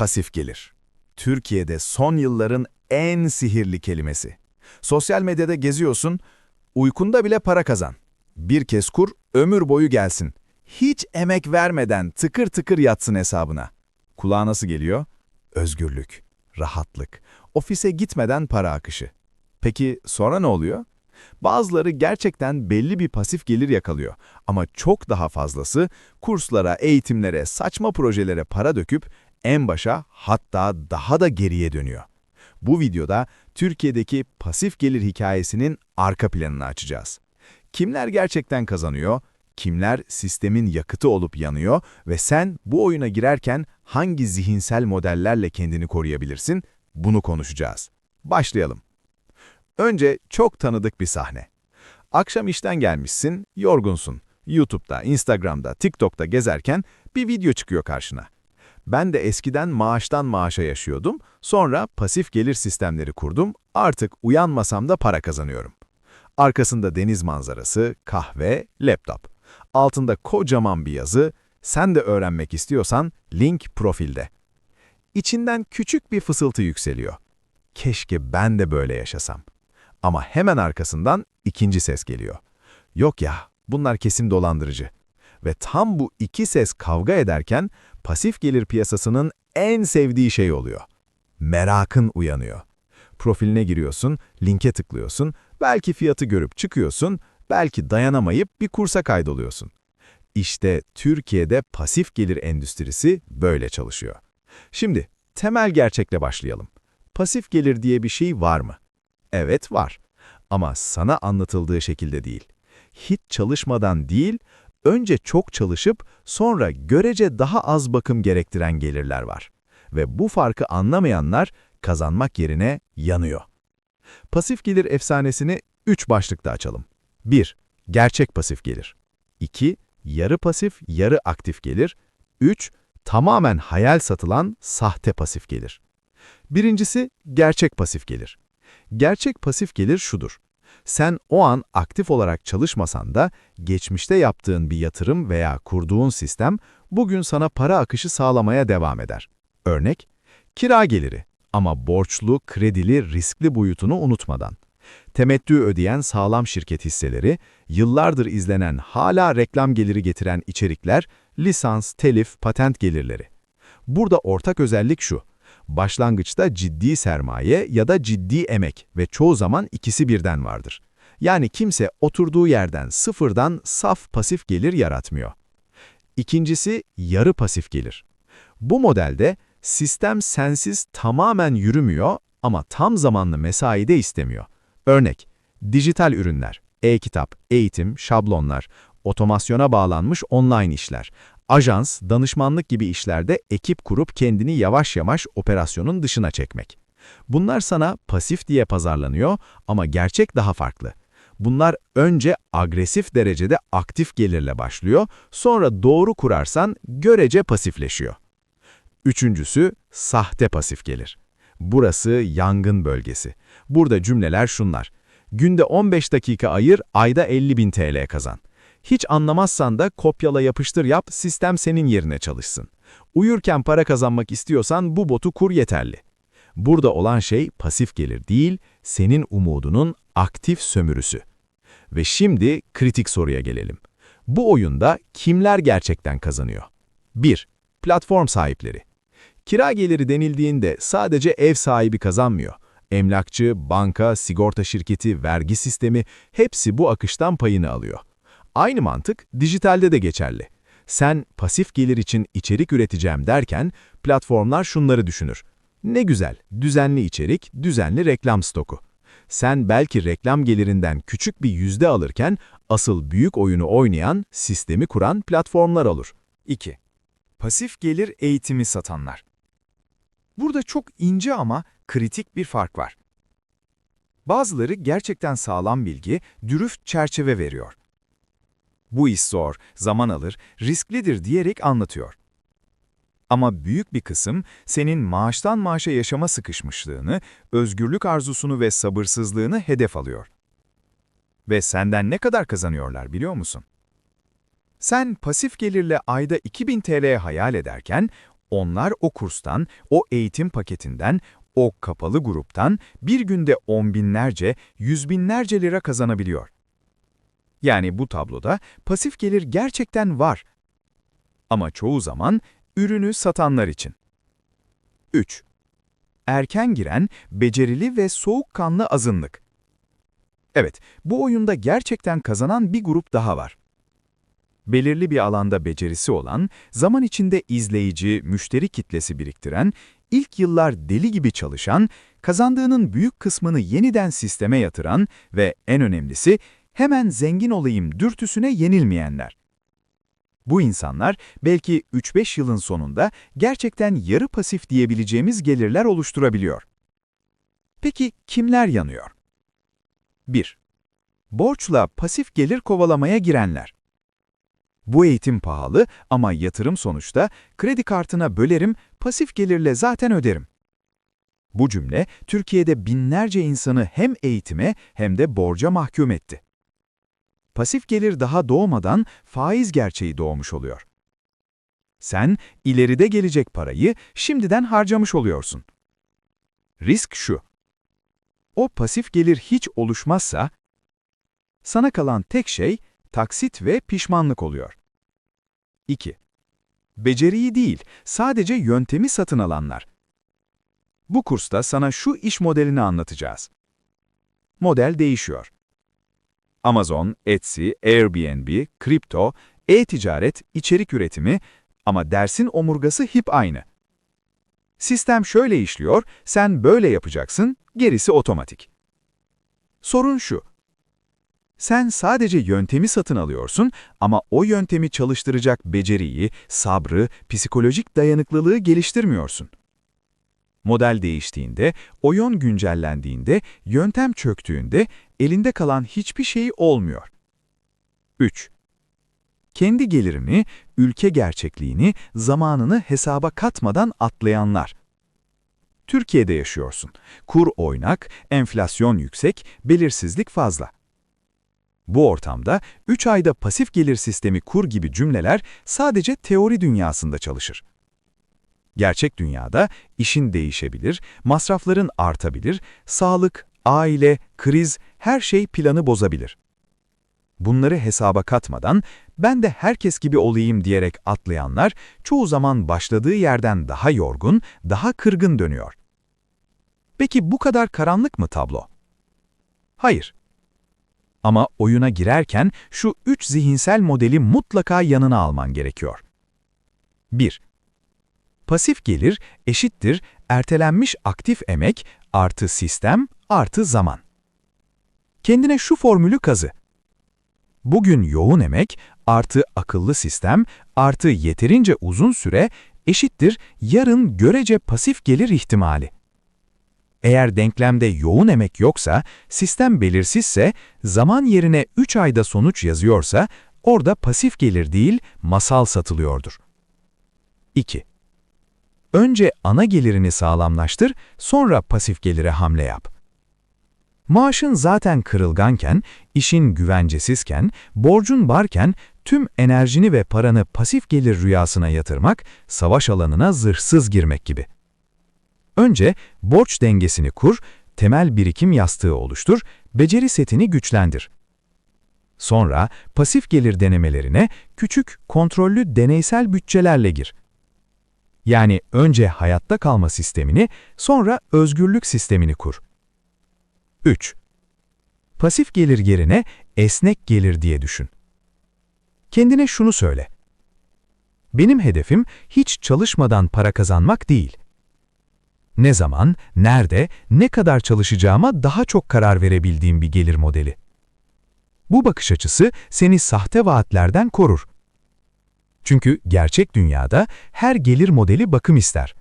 Pasif gelir. Türkiye'de son yılların en sihirli kelimesi. Sosyal medyada geziyorsun, uykunda bile para kazan. Bir kez kur, ömür boyu gelsin. Hiç emek vermeden tıkır tıkır yatsın hesabına. Kulağa nasıl geliyor? Özgürlük, rahatlık, ofise gitmeden para akışı. Peki sonra ne oluyor? Bazıları gerçekten belli bir pasif gelir yakalıyor ama çok daha fazlası kurslara, eğitimlere, saçma projelere para döküp en başa hatta daha da geriye dönüyor. Bu videoda Türkiye'deki pasif gelir hikayesinin arka planını açacağız. Kimler gerçekten kazanıyor, kimler sistemin yakıtı olup yanıyor ve sen bu oyuna girerken hangi zihinsel modellerle kendini koruyabilirsin, bunu konuşacağız. Başlayalım. Önce çok tanıdık bir sahne. Akşam işten gelmişsin, yorgunsun. YouTube'da, Instagram'da, TikTok'ta gezerken bir video çıkıyor karşına. Ben de eskiden maaştan maaşa yaşıyordum, sonra pasif gelir sistemleri kurdum, artık uyanmasam da para kazanıyorum. Arkasında deniz manzarası, kahve, laptop. Altında kocaman bir yazı, sen de öğrenmek istiyorsan link profilde. İçinden küçük bir fısıltı yükseliyor. Keşke ben de böyle yaşasam. Ama hemen arkasından ikinci ses geliyor. Yok ya, bunlar kesin dolandırıcı. Ve tam bu iki ses kavga ederken pasif gelir piyasasının en sevdiği şey oluyor. Merakın uyanıyor. Profiline giriyorsun, linke tıklıyorsun, belki fiyatı görüp çıkıyorsun, belki dayanamayıp bir kursa kaydoluyorsun. İşte Türkiye'de pasif gelir endüstrisi böyle çalışıyor. Şimdi temel gerçekle başlayalım. Pasif gelir diye bir şey var mı? Evet var. Ama sana anlatıldığı şekilde değil. Hiç çalışmadan değil, önce çok çalışıp sonra görece daha az bakım gerektiren gelirler var. Ve bu farkı anlamayanlar kazanmak yerine yanıyor. Pasif gelir efsanesini 3 başlıkta açalım. 1. Gerçek pasif gelir. 2. Yarı pasif, yarı aktif gelir. 3. Tamamen hayal satılan sahte pasif gelir. Birincisi gerçek pasif gelir. Gerçek pasif gelir şudur. Sen o an aktif olarak çalışmasan da geçmişte yaptığın bir yatırım veya kurduğun sistem bugün sana para akışı sağlamaya devam eder. Örnek, kira geliri ama borçlu, kredili, riskli boyutunu unutmadan. Temettü ödeyen sağlam şirket hisseleri, yıllardır izlenen hala reklam geliri getiren içerikler, lisans, telif, patent gelirleri. Burada ortak özellik şu, başlangıçta ciddi sermaye ya da ciddi emek ve çoğu zaman ikisi birden vardır. Yani kimse oturduğu yerden sıfırdan saf pasif gelir yaratmıyor. İkincisi yarı pasif gelir. Bu modelde sistem sensiz tamamen yürümüyor ama tam zamanlı mesai de istemiyor. Örnek, dijital ürünler, e-kitap, eğitim, şablonlar, otomasyona bağlanmış online işler, ajans, danışmanlık gibi işlerde ekip kurup kendini yavaş yavaş operasyonun dışına çekmek. Bunlar sana pasif diye pazarlanıyor ama gerçek daha farklı. Bunlar önce agresif derecede aktif gelirle başlıyor, sonra doğru kurarsan görece pasifleşiyor. Üçüncüsü sahte pasif gelir. Burası yangın bölgesi. Burada cümleler şunlar. Günde 15 dakika ayır, ayda 50 bin TL kazan. Hiç anlamazsan da kopyala yapıştır yap, sistem senin yerine çalışsın. Uyurken para kazanmak istiyorsan bu botu kur yeterli. Burada olan şey pasif gelir değil, senin umudunun aktif sömürüsü. Ve şimdi kritik soruya gelelim. Bu oyunda kimler gerçekten kazanıyor? 1. Platform sahipleri. Kira geliri denildiğinde sadece ev sahibi kazanmıyor. Emlakçı, banka, sigorta şirketi, vergi sistemi hepsi bu akıştan payını alıyor. Aynı mantık dijitalde de geçerli. Sen pasif gelir için içerik üreteceğim derken platformlar şunları düşünür. Ne güzel, düzenli içerik, düzenli reklam stoku. Sen belki reklam gelirinden küçük bir yüzde alırken asıl büyük oyunu oynayan, sistemi kuran platformlar olur. 2. Pasif gelir eğitimi satanlar. Burada çok ince ama kritik bir fark var. Bazıları gerçekten sağlam bilgi, dürüst çerçeve veriyor. Bu iş zor, zaman alır, risklidir diyerek anlatıyor. Ama büyük bir kısım senin maaştan maaşa yaşama sıkışmışlığını, özgürlük arzusunu ve sabırsızlığını hedef alıyor. Ve senden ne kadar kazanıyorlar biliyor musun? Sen pasif gelirle ayda 2000 TL hayal ederken, Onlar o kurstan, o eğitim paketinden, o kapalı gruptan bir günde on binlerce, yüz binlerce lira kazanabiliyor. Yani bu tabloda pasif gelir gerçekten var. Ama çoğu zaman ürünü satanlar için. 3. Erken giren, becerili ve soğukkanlı azınlık. Evet, bu oyunda gerçekten kazanan bir grup daha var. Belirli bir alanda becerisi olan, zaman içinde izleyici, müşteri kitlesi biriktiren, ilk yıllar deli gibi çalışan, kazandığının büyük kısmını yeniden sisteme yatıran ve en önemlisi hemen zengin olayım dürtüsüne yenilmeyenler. Bu insanlar belki 3-5 yılın sonunda gerçekten yarı pasif diyebileceğimiz gelirler oluşturabiliyor. Peki kimler yanıyor? 1. Borçla pasif gelir kovalamaya girenler. Bu eğitim pahalı ama yatırım sonuçta kredi kartına bölerim, pasif gelirle zaten öderim. Bu cümle Türkiye'de binlerce insanı hem eğitime hem de borca mahkum etti. Pasif gelir daha doğmadan faiz gerçeği doğmuş oluyor. Sen ileride gelecek parayı şimdiden harcamış oluyorsun. Risk şu. O pasif gelir hiç oluşmazsa, sana kalan tek şey taksit ve pişmanlık oluyor. 2. Beceriyi değil, sadece yöntemi satın alanlar. Bu kursta sana şu iş modelini anlatacağız. Model değişiyor. Amazon, Etsy, Airbnb, kripto, e-ticaret, içerik üretimi ama dersin omurgası hep aynı. Sistem şöyle işliyor, sen böyle yapacaksın, gerisi otomatik. Sorun şu. Sen sadece yöntemi satın alıyorsun ama o yöntemi çalıştıracak beceriyi, sabrı, psikolojik dayanıklılığı geliştirmiyorsun. Model değiştiğinde, oyun güncellendiğinde, yöntem çöktüğünde elinde kalan hiçbir şey olmuyor. 3. Kendi gelirini, ülke gerçekliğini, zamanını hesaba katmadan atlayanlar. Türkiye'de yaşıyorsun. Kur oynak, enflasyon yüksek, belirsizlik fazla. Bu ortamda 3 ayda pasif gelir sistemi kur gibi cümleler sadece teori dünyasında çalışır. Gerçek dünyada işin değişebilir, masrafların artabilir, sağlık, aile, kriz, her şey planı bozabilir. Bunları hesaba katmadan ben de herkes gibi olayım diyerek atlayanlar çoğu zaman başladığı yerden daha yorgun, daha kırgın dönüyor. Peki bu kadar karanlık mı tablo? Hayır. Ama oyuna girerken şu üç zihinsel modeli mutlaka yanına alman gerekiyor. 1. Pasif gelir eşittir ertelenmiş aktif emek artı sistem artı zaman. Kendine şu formülü kazı. Bugün yoğun emek artı akıllı sistem artı yeterince uzun süre eşittir yarın görece pasif gelir ihtimali. Eğer denklemde yoğun emek yoksa, sistem belirsizse, zaman yerine 3 ayda sonuç yazıyorsa, orada pasif gelir değil, masal satılıyordur. 2. Önce ana gelirini sağlamlaştır, sonra pasif gelire hamle yap. Maaşın zaten kırılganken, işin güvencesizken, borcun varken tüm enerjini ve paranı pasif gelir rüyasına yatırmak, savaş alanına zırhsız girmek gibi. Önce borç dengesini kur, temel birikim yastığı oluştur, beceri setini güçlendir. Sonra pasif gelir denemelerine küçük, kontrollü deneysel bütçelerle gir. Yani önce hayatta kalma sistemini, sonra özgürlük sistemini kur. 3. Pasif gelir yerine esnek gelir diye düşün. Kendine şunu söyle. Benim hedefim hiç çalışmadan para kazanmak değil. Ne zaman, nerede, ne kadar çalışacağıma daha çok karar verebildiğim bir gelir modeli. Bu bakış açısı seni sahte vaatlerden korur. Çünkü gerçek dünyada her gelir modeli bakım ister.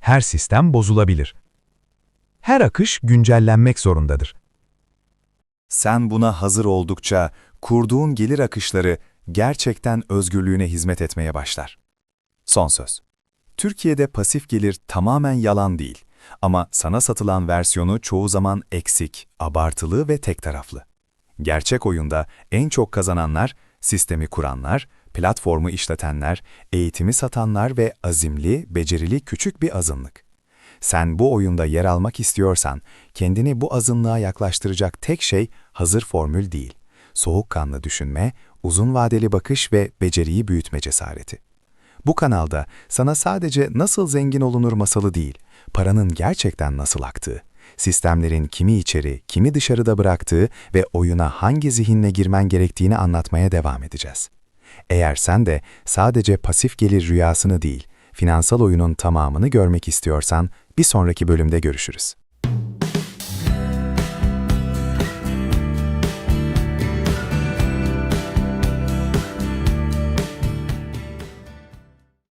Her sistem bozulabilir. Her akış güncellenmek zorundadır. Sen buna hazır oldukça kurduğun gelir akışları gerçekten özgürlüğüne hizmet etmeye başlar. Son söz. Türkiye'de pasif gelir tamamen yalan değil ama sana satılan versiyonu çoğu zaman eksik, abartılı ve tek taraflı. Gerçek oyunda en çok kazananlar, sistemi kuranlar, platformu işletenler, eğitimi satanlar ve azimli, becerili küçük bir azınlık. Sen bu oyunda yer almak istiyorsan, kendini bu azınlığa yaklaştıracak tek şey hazır formül değil. Soğukkanlı düşünme, uzun vadeli bakış ve beceriyi büyütme cesareti. Bu kanalda sana sadece nasıl zengin olunur masalı değil, paranın gerçekten nasıl aktığı, sistemlerin kimi içeri, kimi dışarıda bıraktığı ve oyuna hangi zihinle girmen gerektiğini anlatmaya devam edeceğiz. Eğer sen de sadece pasif gelir rüyasını değil, finansal oyunun tamamını görmek istiyorsan bir sonraki bölümde görüşürüz.